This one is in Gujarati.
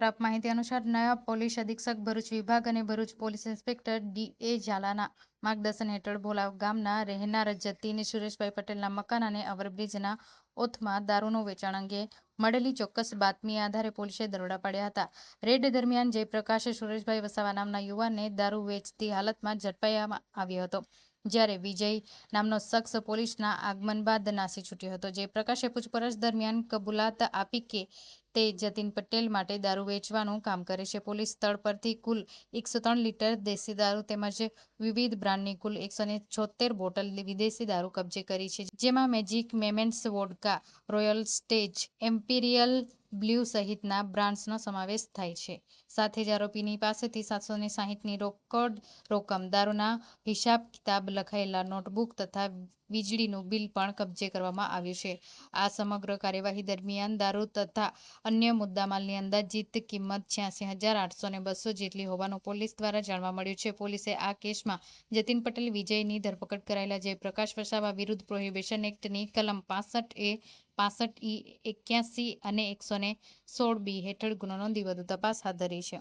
પ્રાપ્ત માહિતી અનુસાર નાયબ પોલીસ અધિક્ષક, ભરૂચ વિભાગ અને Bharuch police inspector D A ઝાલાના માર્ગદર્શન હેઠળ ભોલાવ ગામના રહેનાર જતીન સુરેશભાઈ પટેલના મકાન અને ઓવરબ્રીજના ઓથમાં દારૂનું વેચાણ અંગે મળેલી ચોક્કસ બાતમી આધારે પોલીસે દરોડા પાડ્યા હતા. રેડ દરમિયાન જયપ્રકાશ સુરેશભાઈ વસાવા નામના યુવાનને દારૂ વેચતી હાલતમાં ઝડપાયા આવ્યો હતો, જ્યારે વિજય નામનો શખ્સ પોલીસના આગમન બાદ નાસી છૂટ્યો હતો. જયપ્રકાશે પૂછપરછ દરમિયાન કબૂલાત આપી કે તે જતીન પટેલ માટે દારૂ વેચવાનું કામ કરે છે. પોલીસ સ્થળ પરથી કુલ એકસો ત્રણ લીટર દેશી દારૂ તેમજ વિવિધ બ્રાન્ડની કુલ એકસો ને છોતેર બોટલ વિદેશી દારૂ કબજે કરી છે. જેમાં Magic Moments vodka, Royal Stag Imperial Blue સહિતના બ્રાન્ડ્સનો સમાવેશ થાય છે. સાથે જ આરોપીની પાસેથી સાતસો ને સાહીઠની રોકડ રકમ. દારૂના હિસાબ કિતાબ લખાયેલા નોટબુક તથા વીજળીનું બિલ પણ કબજે કરવામાં આવ્યું છે. આ સમગ્ર કાર્યવાહી દરમિયાન દારૂ તથા અન્ય મુદ્દામાલની અંદાજિત કિંમત છ્યાસી હજાર આઠસો ને બસો જેટલી હોવાનું પોલીસ દ્વારા જાણવા મળ્યું છે. પોલીસે આ કેસમાં જતીન પટેલ, વિજયની ધરપકડ કરાયેલા જયપ્રકાશ વસાવા વિરુદ્ધ પ્રોહિબિશન એક્ટની કલમ પાંસઠ એ પાંસઠ ઈ એક્યાસી અને એકસો સોળ બી હેઠળ ગુનો નોંધી વધુ તપાસ હાથ ધરી છે.